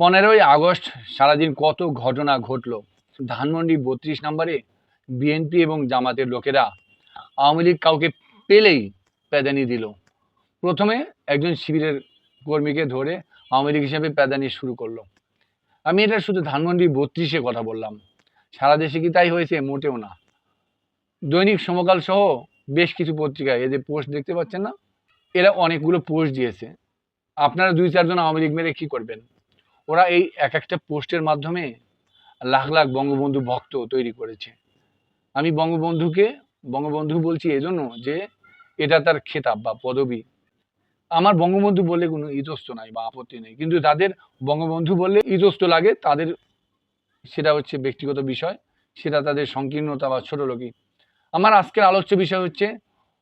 পনেরোই আগস্ট সারাদিন কত ঘটনা ঘটলো? ধানমন্ডি বত্রিশ নম্বরে বিএনপি এবং জামাতের লোকেরা আওয়ামী লীগ কাউকে পেলেই প্যাদানি দিল। প্রথমে একজন শিবিরের কর্মীকে ধরে আওয়ামী লীগ হিসেবে প্যাদানি শুরু করল। আমি এটা শুধু ধানমন্ডি বত্রিশে কথা বললাম। সারা দেশে কি তাই হয়েছে? মোটেও না। দৈনিক সমকাল সহ বেশ কিছু পত্রিকায় এদের পোস্ট দেখতে পাচ্ছেন না? এরা অনেকগুলো পোস্ট দিয়েছে। আপনারা দুই চারজন আওয়ামী লীগ মেরে কি করবেন? ওরা এই এক একটা পোস্টের মাধ্যমে লাখ লাখ বঙ্গবন্ধু ভক্ত তৈরি করেছে। আমি বঙ্গবন্ধুকে, বঙ্গবন্ধু বলছি এজন্য যে এটা তার খেতাব বা পদবি। আমার বঙ্গবন্ধু বললে কোনো ইতস্ত নাই বা আপত্তি নেই। কিন্তু তাদের বঙ্গবন্ধু বললে ইতস্ত লাগে, তাদের সেটা হচ্ছে ব্যক্তিগত বিষয়, সেটা তাদের সংকীর্ণতা বা ছোট লোকই। আমার আজকের আলোচ্য বিষয় হচ্ছে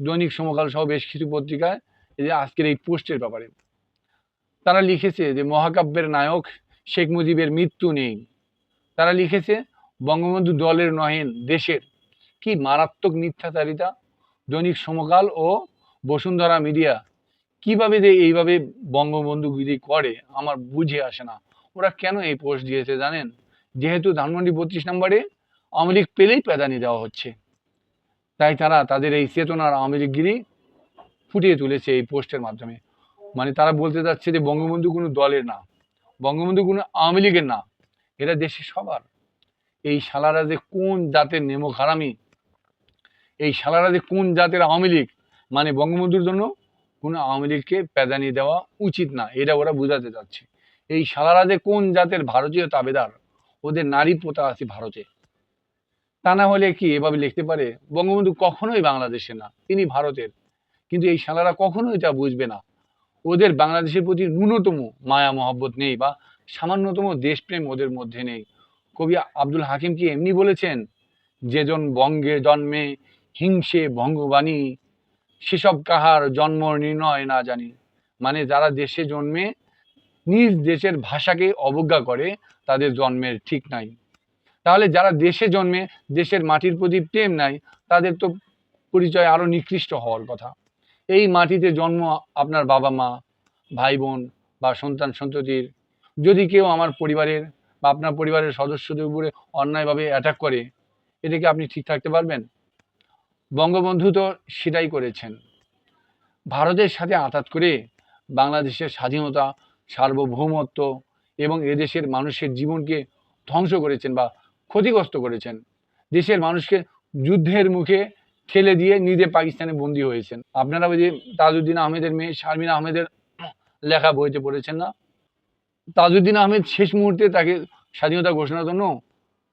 দৈনিক সমকাল সহ বেশ কিছু পত্রিকায় এই যে আজকের এই পোস্টের ব্যাপারে। তারা লিখেছে যে মহাকাব্যের নায়ক শেখ মুজিবের মৃত্যু নেই। তারা লিখেছে, বঙ্গবন্ধু দলের নহেন, দেশের। কি মারাত্মক মিথ্যাচারিতা, দৈনিক সমকাল ও বসুন্ধরা মিডিয়া। কীভাবে যে এইভাবে বঙ্গবন্ধুগিরি করে, আমার বুঝে আসে না। ওরা কেন এই পোস্ট দিয়েছে জানেন? যেহেতু ধানমন্ডি বত্রিশ নম্বরে আওয়ামী লীগ পেলেই প্যাদানি দেওয়া হচ্ছে। তাই তারা তাদের এই চেতনার আওয়ামী লীগগিরি ফুটিয়ে তুলেছে এই পোস্টের মাধ্যমে। মানে তারা বলতে চাচ্ছে যে বঙ্গবন্ধু কোনো দলের না, বঙ্গবন্ধু কোনো আওয়ামী লীগের না, এরা দেশে সবার। এই শালারা যে কোন জাতের নেমো খারামি, এই শালারা যে কোন জাতের আওয়ামী লীগ মানে বঙ্গবন্ধুর জন্য কোনো আওয়ামী লীগকে প্যাদানি দেওয়া উচিত না, এটা ওরা বোঝাতে চাচ্ছে। এই শালারা যে কোন জাতের ভারতীয় তাবেদার, ওদের নারী পোতা আছে ভারতে। তা না হলে কি এভাবে লিখতে পারে, বঙ্গবন্ধু কখনোই বাংলাদেশে না তিনি ভারতের। কিন্তু এই শালারা কখনোই এটা বুঝবে না ওদের বাংলাদেশের প্রতি ন্যূনতম মায়া, মহব্বত নেই বা সামান্যতম দেশপ্রেম ওদের মধ্যে নেই। কবি আব্দুল হাকিম কি এমনি বলেছেন? যেজন বঙ্গে জন্মে হিংসে ভঙ্গবাণী, সেসব কাহার জন্ম নির্ণয় না জানি। মানে যারা দেশে জন্মে নিজ দেশের ভাষাকে অবজ্ঞা করে, তাদের জন্মের ঠিক নাই। তাহলে যারা দেশে জন্মে, দেশের মাটির প্রতি প্রেম নাই, তাদের তো পরিচয় আরও নিকৃষ্ট হওয়ার কথা। এই মাটিতে জন্ম আপনার বাবা মা, ভাই বোন বা সন্তান সন্ততির। যদি কেউ আমার পরিবারের বা আপনার পরিবারের সদস্যদের উপরে অন্যায়ভাবে অ্যাটাক করে, এটাকে আপনি ঠিক থাকতে পারবেন? বঙ্গবন্ধু তো সেটাই করেছেন। ভারতের সাথে আঘাত করে বাংলাদেশের স্বাধীনতা, সার্বভৌমত্ব এবং এদেশের মানুষের জীবনকে ধ্বংস করেছেন বা ক্ষতিগ্রস্ত করেছেন। দেশের মানুষকে যুদ্ধের মুখে ঠেলে দিয়ে নিজে পাকিস্তানে বন্দী হয়েছেন। আপনারা ওই যে তাজউদ্দিন আহমেদের মেয়ে শারমিন আহমেদের লেখা বইতে পড়েছেন না? তাজউদ্দিন আহমেদ শেষ মুহূর্তে তাকে স্বাধীনতা ঘোষণার জন্য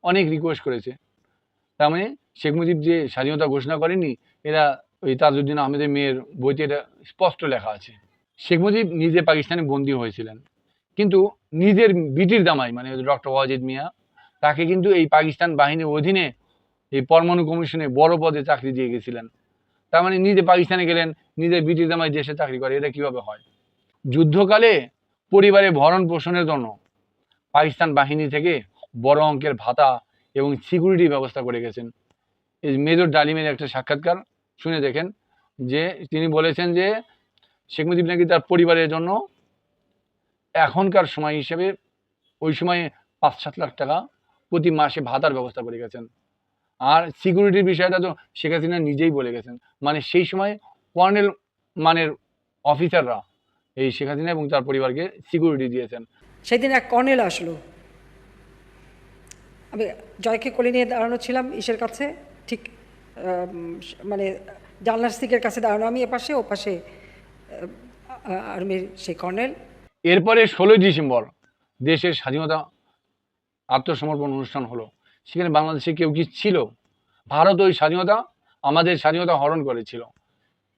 অনেক রিকোয়েস্ট করেছে। তার মানে শেখ মুজিব যে স্বাধীনতা ঘোষণা করেনি এরা ওই তাজউদ্দিন আহমেদের মেয়ের বইতে এটা স্পষ্ট লেখা আছে। শেখ মুজিব নিজে পাকিস্তানে বন্দী হয়েছিলেন। কিন্তু নিজের বিটির দামাই মানে ডক্টর ওয়াজিদ মিয়া, তাকে কিন্তু এই পাকিস্তান বাহিনীর অধীনে এই পরমাণু কমিশনে বড় পদে চাকরি দিয়ে গেছিলেন। তার মানে নিজে পাকিস্তানে গেলেন নিজের বিটির দামাই দেশে চাকরি করে, এটা কীভাবে হয়? যুদ্ধকালে পরিবারে ভরণ পোষণের জন্য পাকিস্তান বাহিনী থেকে বড় অঙ্কের ভাতা এবং সিকিউরিটি ব্যবস্থা করে গেছেন। এই মেজর ডালিমের একটা সাক্ষাৎকার শুনে দেখেন যে তিনি বলেছেন যে শেখ মুজিব নাকি তার পরিবারের জন্য এখনকার সময় হিসেবে ওই সময় পাঁচ সাত লাখ টাকা প্রতি মাসে ভাতার ব্যবস্থা করে গেছেন। আর সিকিউরিটির বিষয়টা তো শেখ হাসিনা নিজেই বলে গেছেন। মানে সেই সময় কর্নেল মানের অফিসাররা এই শেখ হাসিনা এবং তার পরিবারকে সিকিউরিটি দিয়েছেন। সেদিন এক কর্নেল আসলো। আমি জয়কে কোলে নিয়ে দাঁড়ানো ছিলাম ইসের কাছে ঠিক মানে জানলার স্টিকের কাছে দাঁড়ানো আমি এপাশে ও পাশে আর্মির সেই কর্নেল। এরপরে ষোলোই ডিসেম্বর দেশের স্বাধীনতা আত্মসমর্পণ অনুষ্ঠান হলো। সেখানে বাংলাদেশে কেউ কি ছিল? ভারত ওই স্বাধীনতা, আমাদের স্বাধীনতা হরণ করেছিল।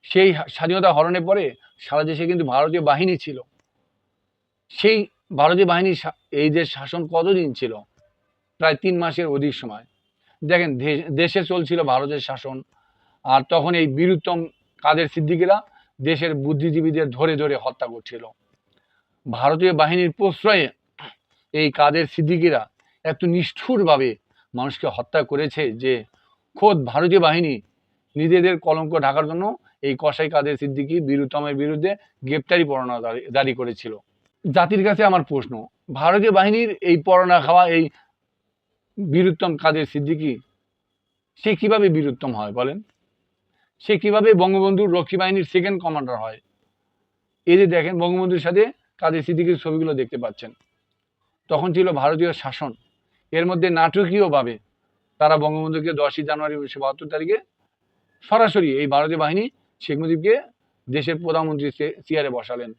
সেই স্বাধীনতা হরণের পরে সারা দেশে কিন্তু ভারতীয় বাহিনী ছিল। সেই ভারতীয় বাহিনীর শা- এই দেশ শাসন কতদিন ছিল? প্রায় তিন মাসের অধিক সময়। দেখেন দেশে চলছিল ভারতের শাসন। আর তখন এই বীরুত্তম কাদের সিদ্দিকিরা দেশের বুদ্ধিজীবীদের ধরে ধরে হত্যা করছিল। ভারতীয় বাহিনীর প্রশ্রয়ে এই কাদের সিদ্দিকিরা এত নিষ্ঠুরভাবে মানুষকে হত্যা করেছে যে খোদ ভারতীয় বাহিনী নিজেদের কলঙ্ক ঢাকার জন্য এই কসাই কাদের সিদ্দিকি বীরুত্তমের বিরুদ্ধে গ্রেপ্তারি পরোয়ানা জারি- করেছিল। জাতির কাছে আমার প্রশ্ন, ভারতীয় বাহিনীর এই পরনা খাওয়া এই বীরুত্তম কাদের সিদ্দিকি, সে কীভাবে বীরুত্তম হয় বলেন? সে কীভাবে বঙ্গবন্ধুর রক্ষী বাহিনীর সেকেন্ড কমান্ডার হয়? এই যে দেখেন বঙ্গবন্ধুর সাথে কাদের সিদ্দিকির ছবিগুলো দেখতে পাচ্ছেন। তখন ছিল ভারতীয় শাসন। এর মধ্যে নাটকীয়ভাবে তারা বঙ্গবন্ধুকে দশই জানুয়ারি উনিশশো বাহাত্তর তারিখে সরাসরি এই ভারতীয় বাহিনী শেখ মুজিবকে দেশের প্রধানমন্ত্রী চেয়ারে বসালেন।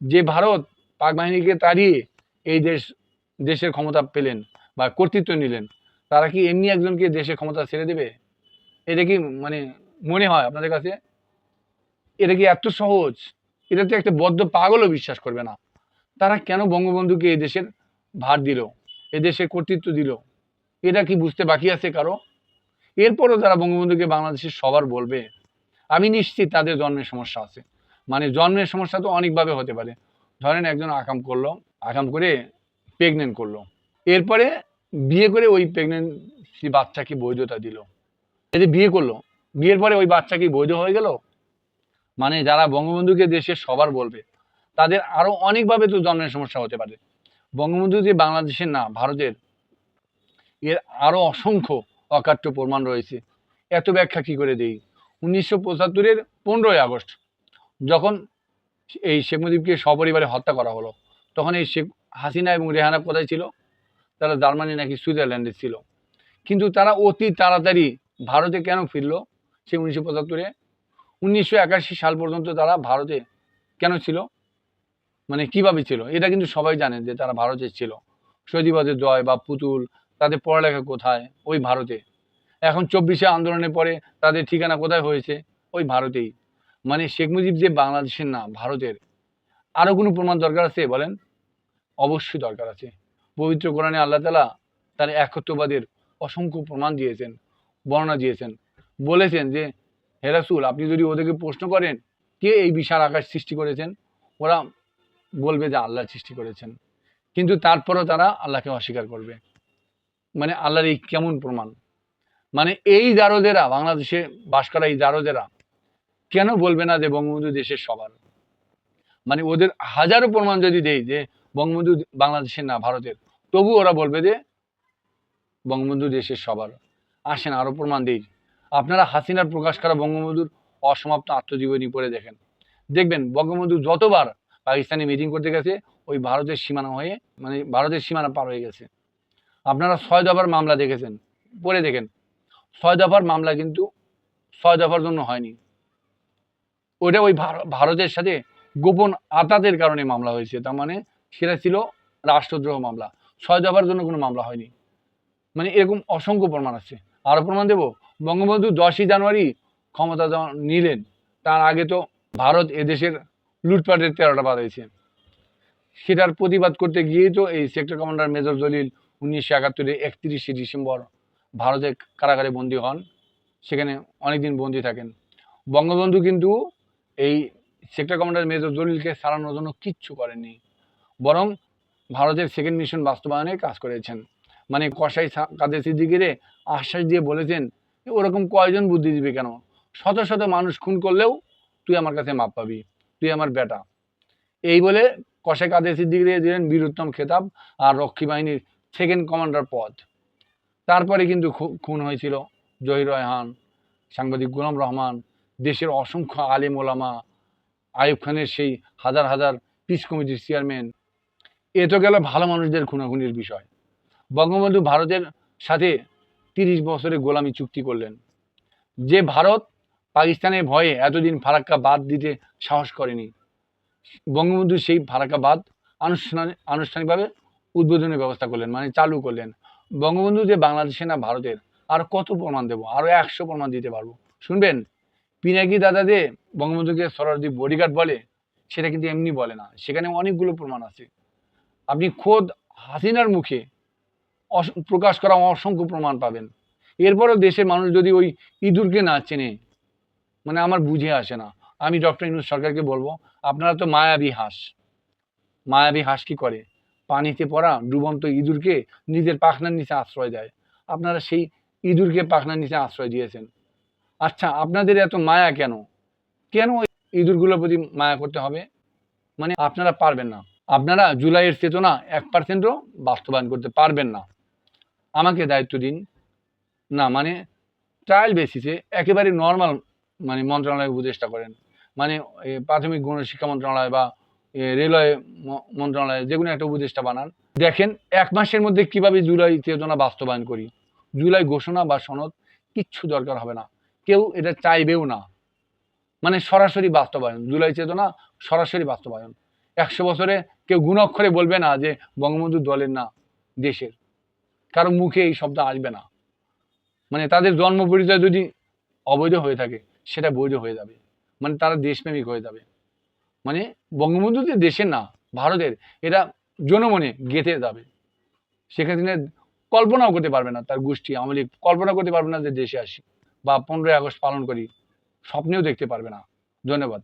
যে ভারত পাক বাহিনীকে তাড়িয়ে এই দেশ, দেশের ক্ষমতা পেলেন বা কর্তৃত্ব নিলেন, তারা কি এমনি একজনকে দেশের ক্ষমতা ছেড়ে দেবে? এটা কি মানে মনে হয় আপনাদের কাছে? এটা কি এত সহজ? এটা তো একটা বদ্ধ পাগলও বিশ্বাস করবে না। তারা কেন বঙ্গবন্ধুকে এই দেশের ভার দিল? এ দেশের কর্তৃত্ব দিল। এটা কি বুঝতে বাকি আছে কারও? এরপরও তারা বঙ্গবন্ধুকে বাংলাদেশের সবার বলবে, আমি নিশ্চিত তাদের জন্মের সমস্যা আছে। মানে জন্মের সমস্যা তো অনেকভাবে হতে পারে। ধরেন একজন আকাম করল, আকাম করে প্রেগনেন্ট করল। এরপরে বিয়ে করে ওই প্রেগনেন্সি বাচ্চাকে বৈধতা দিল। যে বিয়ে করল, বিয়ের পরে ওই বাচ্চা কি বৈধ হয়ে গেল? মানে যারা বঙ্গবন্ধুকে দেশের সবার বলবে, তাদের আরও অনেকভাবে তো জন্মের সমস্যা হতে পারে। বঙ্গবন্ধু যে বাংলাদেশের না, ভারতের, এর আরও অসংখ্য অকাট্য প্রমাণ রয়েছে। এত ব্যাখ্যা কি করে দেই? উনিশশো পঁচাত্তরের পনেরোই আগস্ট, যখন এই শেখ মুজিবকে সপরিবারে হত্যা করা হলো, তখন এই শেখ হাসিনা এবং রেহানা কোথায় ছিল? তারা জার্মানি নাকি সুইজারল্যান্ডে ছিল। কিন্তু তারা অতি তাড়াতাড়ি ভারতে কেন ফিরল সেই উনিশশো পঁচাত্তরে? উনিশশো একাশি সাল পর্যন্ত তারা ভারতে কেন ছিল? মানে কীভাবে ছিল? এটা কিন্তু সবাই জানেন যে তারা ভারতে ছিল। সজীবাদের জয় বা পুতুল, তাদের পড়ালেখা কোথায়? ওই ভারতে। এখন চব্বিশে আন্দোলনের পরে তাদের ঠিকানা কোথায় হয়েছে? ওই ভারতেই। মানে শেখ মুজিব যে বাংলাদেশের না, ভারতের। আরও কোনো প্রমাণ দরকার আছে বলেন? অবশ্যই দরকার আছে। পবিত্র কোরআনে আল্লাহ তালা তার একত্ববাদের অসংখ্য প্রমাণ দিয়েছেন, বর্ণনা দিয়েছেন। বলেছেন যে হেরাসুল আপনি যদি ওদেরকে প্রশ্ন করেন, কে এই বিশাল আকাশ সৃষ্টি করেছেন? ওরা বলবে যে আল্লাহ সৃষ্টি করেছেন। কিন্তু তারপরও তারা আল্লাহকে অস্বীকার করবে। মানে আল্লাহর এই কেমন প্রমাণ? মানে এই জারদেরা বাংলাদেশে বাস করা এই জারদেরা কেন বলবে না যে বঙ্গবন্ধু দেশের সবার? মানে ওদের হাজারো প্রমাণ যদি দেই যে বঙ্গবন্ধু বাংলাদেশের না, ভারতের, তবু ওরা বলবে যে বঙ্গবন্ধু দেশের সবার। আসেন আরও প্রমাণ দিই। আপনারা হাসিনার প্রকাশ করা বঙ্গবন্ধুর অসমাপ্ত আত্মজীবনী পড়ে দেখেন। দেখবেন বঙ্গবন্ধু যতবার পাকিস্তানে মিটিং করতে গেছে, ওই ভারতের সীমানা হয়ে মানে ভারতের সীমানা পার হয়ে গেছে। আপনারা ছয় দফার মামলা দেখেছেন, পড়ে দেখেন। ছয় দফার মামলা কিন্তু ছয় দফার জন্য হয়নি। ওইটা ওই ভারতের সাথে গোপন আতাতের কারণে মামলা হয়েছে, তার মানে সেটা ছিল রাষ্ট্রদ্রোহ মামলা। ছয় দফার জন্য কোনো মামলা হয়নি। মানে এরকম অসংখ্য প্রমাণ আছে। আরও প্রমাণ দেব, বঙ্গবন্ধু দশই জানুয়ারি ক্ষমতা নিলেন, তার আগে তো ভারত এদেশের লুটপাটের তেরোটা বাঁধাইছে সেটার প্রতিবাদ করতে গিয়েই তো এই সেক্টর কমান্ডার মেজর জলিল উনিশশো একাত্তরে একত্রিশে ডিসেম্বর ভারতের কারাগারে বন্দী হন। সেখানে অনেকদিন বন্দী থাকেন। বঙ্গবন্ধু কিন্তু এই সেক্টর কমান্ডার মেজর জলিলকে সারানোর জন্য কিচ্ছু করেননি। বরং ভারতের সেকেন্ড মিশন বাস্তবায়নে কাজ করেছেন। মানে কসাই কাদের সিদ্দিকিরে আশ্বাস দিয়ে বলেছেন ওরকম কয়জন বুদ্ধিজীবী কেন? শত শত মানুষ খুন করলেও তুই আমার কাছে মাপ পাবি। তুই আমার বেটা। এই বলে কসাই কাদের সিদ্দিকিরে দিলেন বীরুত্তম খেতাব আর রক্ষী বাহিনীর সেকেন্ড কমান্ডার পদ। তারপরে কিন্তু খুন হয়েছিল জহির রয়হান সাংবাদিক গোলাম রহমান, দেশের অসংখ্য আলিম ওলামা আইব খানের সেই হাজার হাজার পিস কমিটির চেয়ারম্যান এ তো গেল ভালো মানুষদের খুনাখুনির বিষয়। বঙ্গবন্ধু ভারতের সাথে তিরিশ বছরে গোলামি চুক্তি করলেন। যে ভারত পাকিস্তানের ভয়ে এতদিন ফারাক্কা বাদ দিতে সাহস করেনি। বঙ্গবন্ধু সেই ফারাক্কা বাদ আনুষ্ঠানিক আনুষ্ঠানিকভাবে উদ্বোধনের ব্যবস্থা করলেন মানে চালু করলেন। বঙ্গবন্ধু যে বাংলাদেশে না ভারতের, আর কত প্রমাণ দেবো? আরও একশো প্রমাণ দিতে পারব। শুনবেন, পিনাকি দাদা যে বঙ্গবন্ধুকে সরাসরি বডিগার্ড বলে, সেটা কিন্তু এমনি বলে না। সেখানে অনেকগুলো প্রমাণ আছে। আপনি খোদ হাসিনার মুখে প্রকাশ করা অসংখ্য প্রমাণ পাবেন। এরপরেও দেশের মানুষ যদি ওই ইঁদুরকে না চেনে মানে আমার বুঝে আসে না। আমি ডক্টর ইনুস সরকারকে বলব, আপনারা তো মায়াবী হাঁস। মায়াবী হাঁস কি করে? পানিতে পড়া ডুবন্ত ইঁদুরকে নিজের পাখনার নিচে আশ্রয় দেয়। আপনারা সেই ইঁদুরকে পাখনার নিচে আশ্রয় দিয়েছেন। আচ্ছা আপনাদের এত মায়া কেন? কেন ইঁদুরগুলোর প্রতি মায়া করতে হবে? মানে আপনারা পারবেন না। আপনারা জুলাইয়ের চেতনা এক পার্সেন্টও বাস্তবায়ন করতে পারবেন না। আমাকে দায়িত্ব দিন। না মানে ট্রায়াল বেসিসে একেবারে নর্মাল মানে মন্ত্রণালয় উপদেষ্টা করেন। মানে প্রাথমিক গণশিক্ষা মন্ত্রণালয় বা রেলওয়ে মন্ত্রণালয় যে কোনো একটা উপদেষ্টা বানান। দেখেন, এক মাসের মধ্যে কীভাবে জুলাই চেতনা বাস্তবায়ন করি? জুলাই ঘোষণা বা সনদ কিচ্ছু দরকার হবে না। কেউ এটা চাইবেও না। মানে সরাসরি বাস্তবায়ন, জুলাই চেতনা সরাসরি বাস্তবায়ন। একশো বছরে কেউ গুণাক্ষরে বলবে না যে বঙ্গবন্ধু দলের না, দেশের। কারও মুখে এই শব্দ আসবে না। মানে তাদের জন্ম পরিচয় যদি অবৈধ হয়ে থাকে সেটা বৈধ হয়ে যাবে। মানে তারা দেশপ্রেমিক হয়ে যাবে। মানে বঙ্গবন্ধু যে দেশের না, ভারতের। এটা জনমনে গেঁথে যাবে। হাসিনা কল্পনাও করতে পারবে না তার গোষ্ঠী। আমলে কল্পনা করতে পারবে না যে দেশে আসি। বা পনেরোই আগস্ট পালন করি। স্বপ্নেও দেখতে পারবে না। ধন্যবাদ।